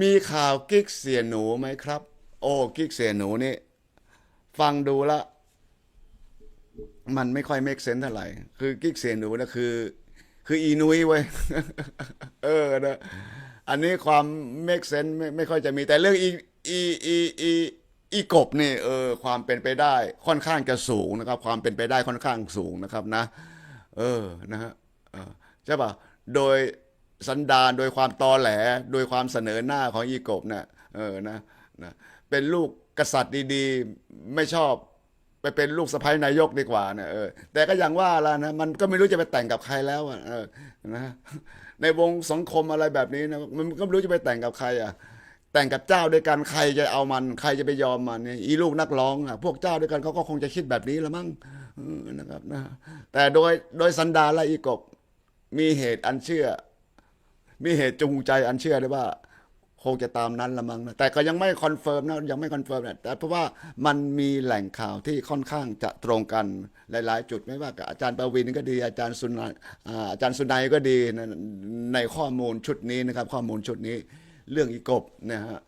มีข่าวกิ๊กเสียหนูไหมครับ โอ้กิ๊กเสียหนูนี่ ฟังดูละมันไม่ค่อยเมกเซนเท่าไหร่ คือกิ๊กเสียหนูนะคือ คืออีนุ้ยเว้เออนะอันนี้ความเมกเซนไม่ไม่ค่อยจะมี แต่เรื่องอีอีอีอีอีกบนี่เออความเป็นไปได้ค่อนข้างจะสูงนะครับ ความเป็นไปได้ค่อนข้างสูงนะครับนะ เออนะฮะใช่ป่ะโดย สันดานโดยความตอแหล โดยความเสนอหน้าของอีกบเนี่ยเออนะนะเป็นลูกกษัตริย์ดีๆ ไม่ชอบไปเป็นลูกสะใภ้นายกดีกว่านะเออแต่ก็อย่างว่าละนะมันก็ไม่รู้จะไปแต่งกับใครแล้วอะเออนะในวงสังคมอะไรแบบนี้นะมันก็ไม่รู้จะไปแต่งกับใครอะแต่งกับเจ้าด้วยกันใครจะเอามัน ใครจะไปยอมมันเนี่ยอีลูกนักร้องอะพวกเจ้าด้วยกันเขาก็คงจะคิดแบบนี้ละมั้งเออนะครับนะแต่โดยโดยสันดานและอีกบมีเหตุอันเชื่อ มีเหตุจูงใจอันเชื่อได้ว่าคงจะตามนั้นละมั้งนะแต่ก็ยังไม่คอนเฟิร์มนะยังไม่คอนเฟิร์มนะแต่เพราะว่ามันมีแหล่งข่าวที่ค่อนข้างจะตรงกันหลาย ๆ จุดไม่ว่ากับอาจารย์ประวินก็ดีอาจารย์สุนัยอาจารย์สุนัยก็ดีในข้อมูลชุดนี้นะครับ ข้อมูลชุดนี้เรื่องอีกบนะฮะ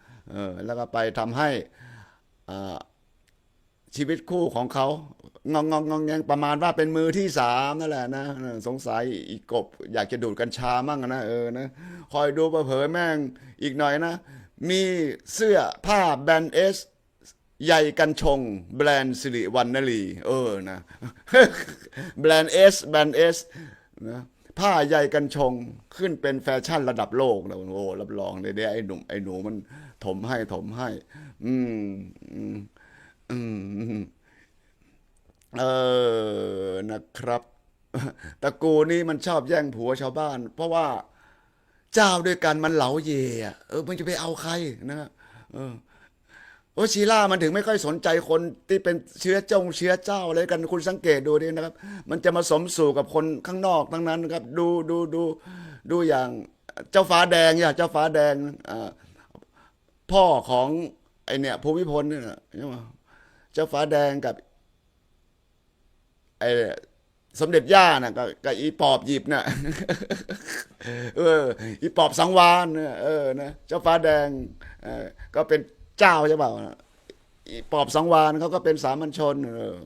แล้วก็ไปทำให้อ่า ชีวิตคู่ของเขางองงองงองแงงประมาณว่าเป็นมือที่สามนั่นแหละนะสงสัยอีกกบ อยากจะดูดกัญชามั่งนะเออนะคอยดูเผลอแม่งอีกหน่อยนะ มีเสื้อผ้าแบรนด์เอสใหญ่กันชง แบรนด์สิริวันนลี เออนะแบรนด์เอสแบรนด์เอสนะผ้าใหญ่กันชงขึ้นเป็นแฟชั่นระดับโลกแล้วโอ้รับรองเลยเดี๋ยวไอ้หนุ่มไอ้หนูมันถมให้ถมให้ อืม อืมเออนะครับตระกูลนี้มันชอบแย่งผัวชาวบ้าน เพราะว่าเจ้าด้วยกันมันเหลาเย่อะเออ มันจะไปเอาใครนะเออโอชีล่ามันถึงไม่ค่อยสนใจคนที่เป็นเชื้อจงเชื้อเจ้าอะไรกันคุณสังเกตดูดินะครับ มันจะมาสมสู่กับคนข้างนอกทั้งนั้นครับ ดูดูดูดูอย่างเจ้าฟ้าแดงอย่าเจ้าฟ้าแดงอ่าพ่อของไอเนี่ยภูมิพลเนี่ยใช่ไหม เจ้าฟ้าแดงกับไอสมเด็จย่าน่ะกับกับอีปอบหยิบน่ะเออ อีปอบสังวานเนี่ยเออนะเจ้าฟ้าแดงอก็เป็นเจ้าใช่เปล่าอีปอบสังวานเขาก็เป็นสามัญชน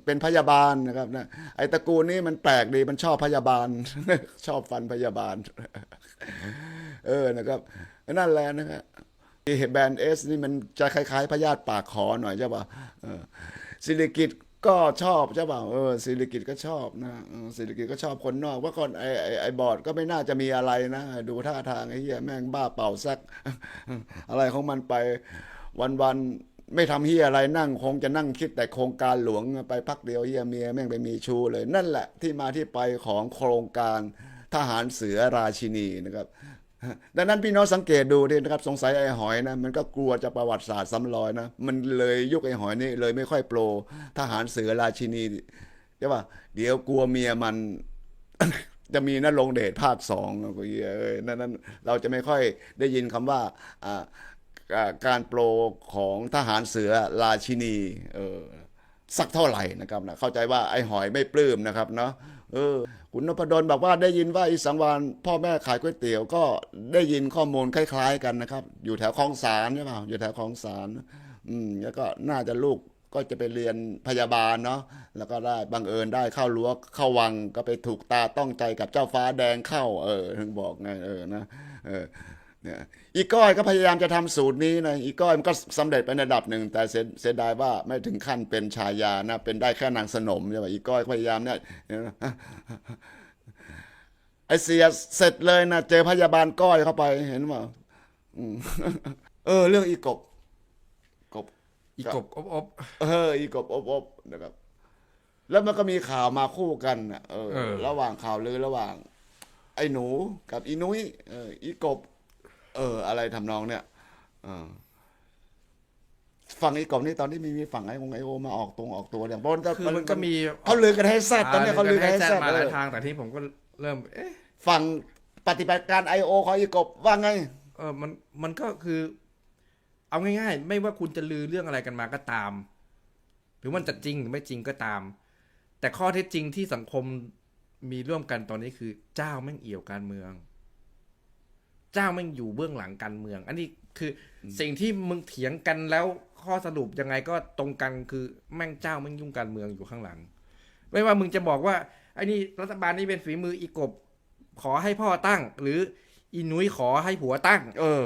เป็นพยาบาลนะครับนะไอตระกูลนี้มันแปลกดีมันชอบพยาบาล ชอบฟันพยาบาล เออนะครับนั่นแหละนะครับ แบรนด์เอสนี่มันจะคล้ายๆพยาธิปากขอหน่อยใช่ป่ะศิริกิตก็ชอบใช่ป่ะเออศิริกิตก็ชอบนะศิริกิตก็ชอบคนนอก ว่าคนไอไอไอบอดก็ไม่น่าจะมีอะไรนะ ดูท่าทางไอ้เหี้ยแม่งบ้าเป่าแซกอะไรของมันไปวันๆไม่ทำเฮียอะไรนั่งคงจะนั่งคิดแต่โครงการหลวงไปพักเดียวเฮียเมียแม่งไปมีชูเลย นั่นแหละที่มาที่ไปของโครงการทหารเสือราชินีนะครับ ดังนั้นพี่น้องสังเกตดูดินะครับ สงสัยไอ้หอยนะ มันก็กลัวจะประวัติศาสตร์ซ้ำรอยนะ มันเลยยุคไอ้หอยนี่เลยไม่ค่อยโปรทหารเสือราชินีใช่ป่ะเดี๋ยวกลัวเมียมัน จะมีนรงเดชภาคสองก็เยอ้ยนั่นนั้นเราจะไม่ค่อยได้ยินคำว่าอ่าอ่าการโปรของทหารเสือราชินี เออ สักเท่าไหร่นะครับนะเข้าใจว่าไอ้หอยไม่ปลื้มนะครับเนาะเออคุณนพดลบอกว่าได้ยินว่าอีสังวานพ่อแม่ขายก๋วยเตี๋ยวก็ได้ยินข้อมูลคล้าย ๆ กันนะครับ อยู่แถวคลองสารใช่เปล่าอยู่แถวคลองสารอืมแล้วก็น่าจะลูกก็จะไปเรียนพยาบาลเนาะแล้วก็ได้บังเอิญได้เข้ารั้วเข้าวังก็ไปถูกตาต้องใจกับเจ้าฟ้าแดงเข้า เออ ถึงบอกไงเออนะเออ เนี่ยอีก้อยก็พยายามจะทำสูตรนี้นะอีก้อยมันก็สำเร็จไประดับหนึ่ง แต่เสียเสียดายว่าไม่ถึงขั้นเป็นชายานะ เป็นได้แค่นางสนมใช่ไหมอีก้อยพยายามเนี่ยไอเสียเสร็จเลยนะเจอพยาบาลก้อยเข้าไปเห็นเปล่าอืมเออ เรื่องอีกบ กบ อีกบอบอบเออ อีกบอบอบนะครับ แล้วมันก็มีข่าวมาคู่กันน่ะเออ ระหว่างข่าวลือระหว่าง ไอ้หนูกับอีนุ้ยเอออีกบ เออ อะไรทำนองเนี่ยเออฝั่งอีกบนี่ตอนนี้มีมีฝั่งไอ้องไอโอมาออกตรงออกตัวเนี่ยเพราะคือมันก็มีเขาลือกันให้แซดตอนนี้เขาลือกันให้แซแซดดมาหลายเออทางแต่ที่ผมก็เริ่ม เอ๊ะฝั่งปฏิบัติการไอโอของอีกบว่าไง เออมันมันก็คือ เอาง่าย ๆ ไม่ว่าคุณจะลือเรื่องอะไรกันมาก็ตาม หรือมันจะจริงหรือไม่จริงก็ตาม แต่ข้อเท็จจริงที่สังคมมีร่วมกันตอนนี้คือ เจ้าแม่งเอี่ยวการเมือง เจ้าไม่งอยู่เบื้องหลังการเมือง อันนี้คืออสิ่งที่มึงเถียงกันแล้วข้อสรุปยังไงก็ตรงกันคือแม่งเจ้าแม่งยุ่งการเมืองอยู่ข้างหลัง ไม่ว่ามึงจะบอกว่าไอ้นี่รัฐบาลนี้เป็นฝีมืออีกบขอให้พ่อตั้ง หรืออีนุ้ยขอให้ผัวตั้ง เออ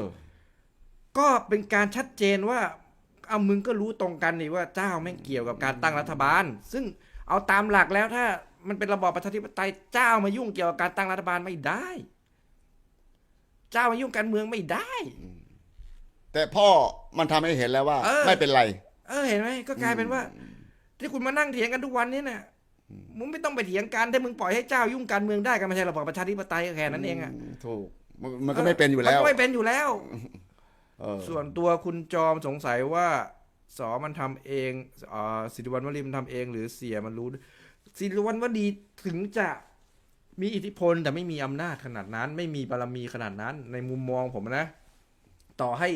ก็เป็นการชัดเจนว่า เอามึงก็รู้ตรงกันนี่ว่าเจ้าแม่งเกี่ยวกับการตั้งรัฐบาล ซึ่งเอาตามหลักแล้วถ้ามันเป็นระบอบประชาธิปไตยเจ้ามายุ่งเกี่ยวกับการตั้งรัฐบาลไม่ได้ เจ้ามายุ่งการเมืองไม่ได้ แต่พ่อมันทำให้เห็นแล้วว่า เออ ไม่เป็นไร เออเห็นไหมก็กลายเป็นว่า ที่คุณมานั่งเถียงกันทุกวันนี้เนี่ยมึงไม่ต้องไปเถียงกันถ้ามึงปล่อยให้เจ้ายุ่งการเมืองได้ก็ไม่ใช่ระบอบประชาธิปไตยก็แค่นั้นเองอะถูกมันมันก็ไม่เป็นอยู่แล้วมันก็ไม่เป็นอยู่แล้ว เออส่วนตัวคุณจอมสงสัยว่าสอมันทำเองอ่าสิริวัณวลีมันทำเอง หรือเสียมันรู้สิริวัณวลีถึงจะ มีอิทธิพลแต่ไม่มีอำนาจขนาดนั้น ไม่มีบารมีขนาดนั้น ในมุมมองผมนะ ต่อให้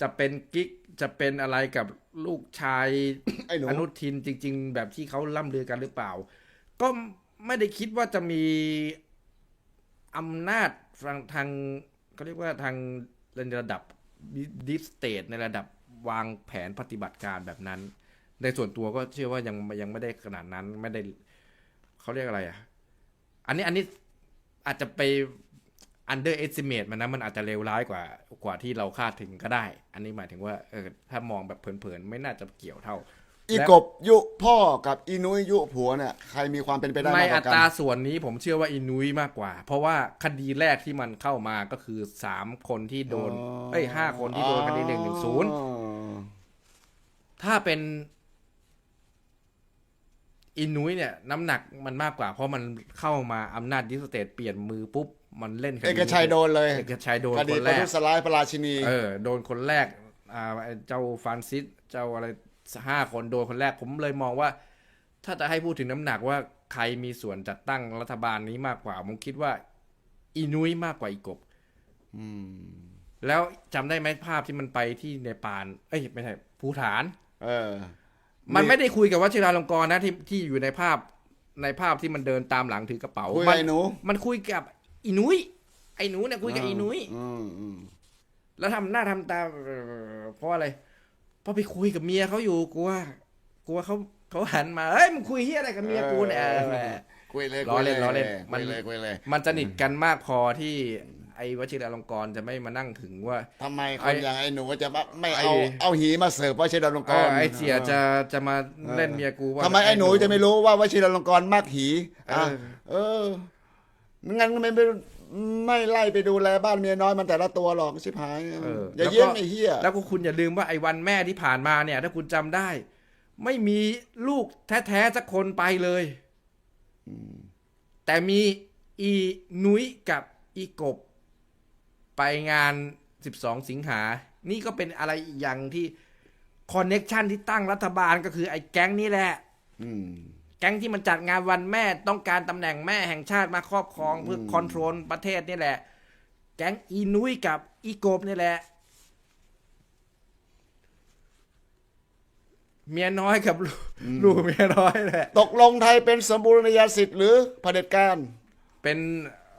จะเป็นกิ๊กจะเป็นอะไรกับลูกชายไอ้หนูอนุทินจริง ๆ แบบที่เขาล่ำลือกันหรือเปล่า ก็ไม่ได้คิดว่าจะมีอำนาจทางทางเขาเรียกว่าทางในระดับดิฟสเตทในระดับวางแผนปฏิบัติการแบบนั้น ในส่วนตัวก็เชื่อว่ายังยังไม่ได้ขนาดนั้นไม่ได้เขาเรียกอะไรอะ อันนี้อันนี้อาจจะไป underestimate มันนะมันอาจจะเลวร้ายกว่ากว่าที่เราคาดถึงก็ได้ อันนี้หมายถึงว่าเออถ้ามองแบบเผินๆ ไม่น่าจะเกี่ยวเท่า อีกบยุพ่อกับอีนุ้ยยุผัวเนี่ยใครมีความเป็นไปได้ในมากกอัว่ากัตรานส่วนนี้ผมเชื่อว่าอินุ้ยมากกว่า เพราะว่าคดีแรกที่มันเข้ามาก็คือสามคนที่โดน เอ้ยห้าคนที่โดนคดีหนึ่งหนึ่งศูนย์อ๋อถ้าเป็น อินุ้ยเนี่ยน้ำหนักมันมากกว่า เพราะมันเข้ามาอำนาจดิสเตทเปลี่ยนมือปุ๊บ มันเล่นคดีเอกชัยโดนเลยเอกชัยโดนคดีคนปแรระกทุษร้ายพระราชินี เออโดนคนแรกอ่าไอ้เจ้าฟรานซิสเจ้าอะไรห้าคนโดนคนแรกผมเลยมองว่า ถ้าจะให้พูดถึงน้ำหนักว่าใครมีส่วนจัดตั้งรัฐบาลนี้มากกว่า ผมคิดว่า อีนุ้ยมากกว่าอีกบอืมแล้วจำได้ไหมภาพที่มันไปที่เนปาลเอ้ยไม่ใช่ภูฐาน เออ มันไม่ได้คุยกับวชิราลงกรณ์นะที่ที่อยู่ในภาพในภาพที่มันเดินตามหลังถือกระเป๋าคุยมัไอ้หนู มันคุยกับอีนุ้ยไอ้หนูเนี่ยคุยกับอีนุ้ยอืมอืมแล้วทำหน้าทำตาเอ่อเพราะอะไรเพราะไปคุยกับเมียเขาอยู่กลัวกลัวเขาเขาหันมาเฮ้ยมึงคุยเฮียอะไรกับเมียกูเนี่ยเออแหมคุยเลยล้อเล่นคุยล้อเล่นมัคุนยเลยคุยเลย มันสนิทกันมากพอที่ ไอ้วชิราลงกรณ์จะไม่มานั่งถึงว่า ทำไมคไอ้นอย่างไอ้หนูก็จะไม่ไอ้เอาเอาหีมาเสิร์ฟวชิรลงกเออรณ์ไอ้เสียจะจะมาเล่นเมียกูว่า ทำไมไอ้หนูจะไม่รู้ว่าวชิรลงกรณ์มักหีอะเออ เอองั้นไม่ไม่ไม่ไล่ไปดูแลบ้านเมียน้อยมันแต่ละตัวหรอกชิบหายเอออย่าแล้วก็เยี่ยมไอ้เหี้ย แล้วก็คุณอย่าลืมว่าไอ้วันแม่ที่ผ่านมาเนี่ย ถ้าคุณจำได้ ไม่มีลูกแท้ๆสักคนไปเลยแต่มีอีนุ้ยกับอีกบ ไปงาน 12 สิงหา นี่ก็เป็นอะไรอีกอย่างที่คอนเน็กชันที่ตั้งรัฐบาลก็คือไอ้แก๊งนี่แหละอืมแก๊งที่มันจัดงานวันแม่ต้องการตำแหน่งแม่แห่งชาติมาครอบครองเพื่อคอนโทรลประเทศนี่แหละ แก๊งอีนุ้ยกับอีกบนี่แหละ เมียน้อยกับลูกลูกเมียน้อยแหละ ตกลงไทยเป็นสมบูรณาญาสิทธิ์หรือเผด็จการ เป็น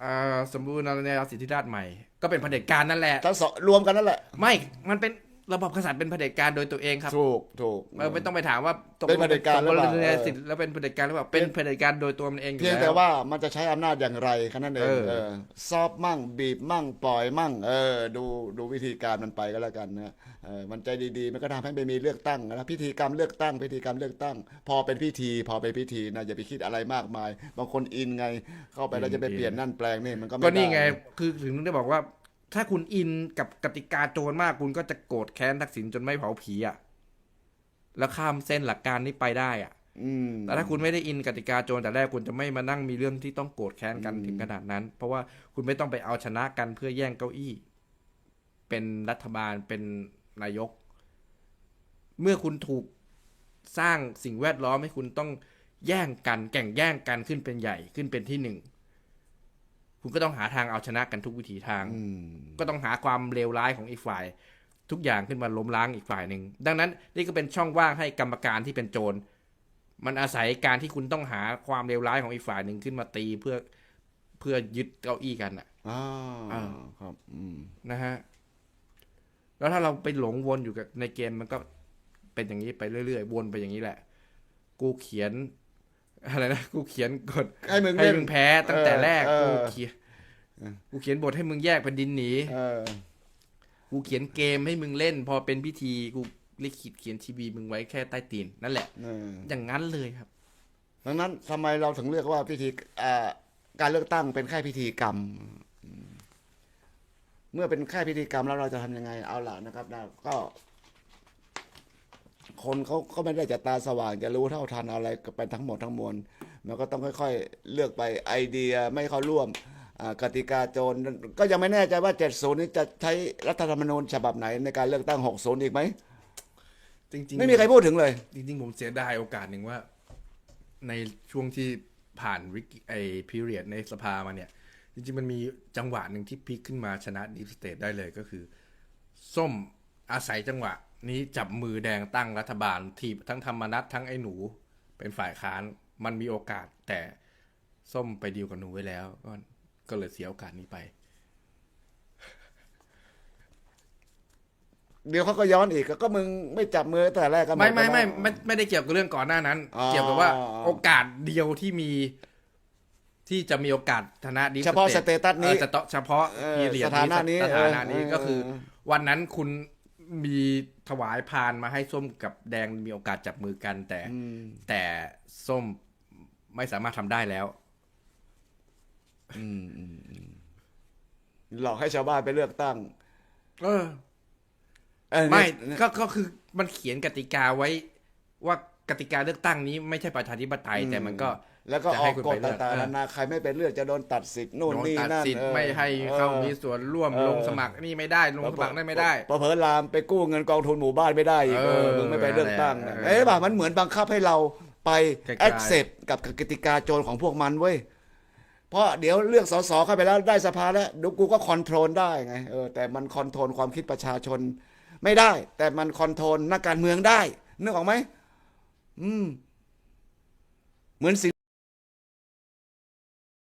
อ่าสมบูรณาญาสิทธิราชย์ใหม่ ก็เป็นเผด็จการนั่นแหละทั้งสองรวมกันนั่นแหละ ไม่ มันเป็น ระบบกษัตริย์เป็นเผด็จการโดยตัวเองครับถูกถูกเออไม่ต้องไปถามว่าตกเป็นเผด็จการหรือเปล่าสมบูรณาญาสิทธิ์แล้วเป็นเผด็จการหรือเปล่าเป็นเผด็จการโดยตัวมันเองอยู่เพียงล้แต่ว่ามันจะใช้อำนาจอย่างไรแค่นั้นเองเออเออซอบมั่งบีบมั่งปล่อยมั่ง เออ ดูดูวิธีการมันไปก็แล้วกันนะเออมันใจดีๆ มันก็ทำให้ไม่มีเลือกตั้งนะพิธีกรรมเลือกตั้ง พิธีกรรมเลือกตั้ง พอเป็นพิธี พอเป็นพิธีนะอย่าไปคิดอะไรมากมาย บางคนอินไงเข้าไปแล้วจะไปเปลี่ยนนั่นแปลงนี่มันก็ไม่ก็ได้นี่ไงคือถึงได้บอกว่า ถ้าคุณอินกับกติกาโจรมากคุณก็จะโกรธแค้นทักษิณจนไม่เผาผีอะแล้วข้ามเส้นหลักการนี้ไปได้อะอืมแต่ถ้าคุณไม่ได้อินกติกาโจรแต่แรกคุณจะไม่มานั่งมีเรื่องที่ต้องโกรธแค้นกันถึงขนาดนั้น เพราะว่าคุณไม่ต้องไปเอาชนะกันเพื่อแย่งเก้าอี้ เป็นรัฐบาลเป็นนายก เมื่อคุณถูกสร้างสิ่งแวดล้อมให้คุณต้องแย่งกันแข่งแย่งกันขึ้นเป็นใหญ่ขึ้นเป็นที่หนึ่ง คุณก็ต้องหาทางเอาชนะกันทุกวิถีทางอืมก็ต้องหาความเลวร้ายของอีกฝ่าย ทุกอย่างขึ้นมาล้มล้างอีกฝ่ายหนึ่ง ดังนั้นนี่ก็เป็นช่องว่างให้กรรมการที่เป็นโจร มันอาศัยการที่คุณต้องหาความเลวร้ายของอีกฝ่ายหนึ่งขึ้นมาตีเพื่อเพื่อยึดเก้าอี้กันอะอ่าอ่าครับ อืมนะฮะ แล้วถ้าเราไปหลงวนอยู่กับในเกมมันก็เป็นอย่างนี้ไปเรื่อยๆ วนไปอย่างนี้แหละ กูเขียน อะไรนะกูเขียนกดให้มึงให้เล่นมึงแพ้ตั้งแต่แรกเออกูเออเขียนกูเขียนบทให้มึงแยกแผ่นดินหนีเออกูเขียนเกมให้มึงเล่น พอเป็นพิธีกูลิขิตเขียนทีวีมึงไว้แค่ใต้ตีนนั่นแหละเอออย่างนั้นเลยครับ ดังนั้นทำไมเราถึงเรียกว่าพิธีอ่าการเลือกตั้งเป็นแค่พิธีกรรม เมื่อเป็นแค่พิธีกรรมแล้วเราจะทำยังไงเอาล่ะนะครับนะก็ คนเขาก็ไม่ได้จะตาสว่างจะรู้เท่าทันอะไรไปทั้งหมดทั้งมวลมันก็ต้องค่อยๆ เลือกไปไอเดียไม่เข้าร่วมอ่ากติกาโจรก็ยังไม่แน่ใจว่า 70 นี้จะใช้รัฐธรรมนูญฉบับไหนในการเลือกตั้ง 60 อีกไหมจริงๆไม่มีใครพูดถึงเลย จริง ๆ ผมเสียดายโอกาสหนึ่งว่า ในช่วงที่ผ่านวิกฤตไอ้พีเรียดในสภามาเนี่ย จริง ๆ มันมีจังหวะหนึ่งที่พลิกขึ้นมาชนะดีฟสเตทได้เลยก็คือ ส้มอาศัยจังหวะ นี้จับมือแดงตั้งรัฐบาลทีบทั้งธรรมนัตทั้งไอ้หนู เป็นฝ่ายค้านมันมีโอกาสแต่ส้มไปดีลกับหนูไว้แล้ว ก็ก็เลยเสียโอกาสนี้ไป เดี๋ยวเขาก็ย้อนอีกก็มึงไม่จับมือตั้งแต่แรกก็หดไม่ไม่ไม่แล้วไม่ไม่ได้เกี่ยวกับเรื่องก่อนหน้านั้นอ๋อเกี่ยวกับว่าโอกาสเดียวที่มี ที่จะมีโอกาสชนะดิเฉพาะสเตตัสนี้เฉพาะเฉพาะเออพีเรียดสถานะนี้สถานะนี้เออก็คือเออวันนั้นคุณ มีถวายพานมาให้ส้มกับแดงมีโอกาสจับมือกัน แต่อืมแต่ส้มไม่สามารถทำได้แล้วอืมอืมอืมหลอกให้ชาวบ้านไปเลือกตั้ง เออเออไม่เนี่ยก็ก็คือมันเขียนกติกาไว้ว่ากติกาเลือกตั้งนี้ไม่ใช่ประชาธิปไตยแต่มันก็ แล้วก็จะอให้อกคุณกฎไปเลือกต่างเอๆอนานาใครไม่ไปเลือกจะโดนตัดสิทธิ์นู่นโดนนี่ตัดนั่นสิทธิ์เออไม่ให้ออเข้ามีส่วนร่วมเออลงสมัครนี่ไม่ได้ลงสมัครได้ไม่ได้เผลอๆลามไปกู้เงินกองทุนหมู่บ้านไม่ได้อีกเอเอออมึงไม่ไปเลือกตั้งเออเอ๊ะป่ะมันเหมือนบังคับให้เราไปไกลๆ accept กับกติกาโจรของพวกมันเว้ยเพราะเดี๋ยวเลือกสสเข้าไปแล้วได้สภาแล้วเดูกูก็คอนโทรลได้ไงเออแต่มันคอนโทรลความคิดประชาชน ไม่ได้ แต่มันคอนโทรลนักการเมืองได้นึกออกไหมอืม เหมือนสิ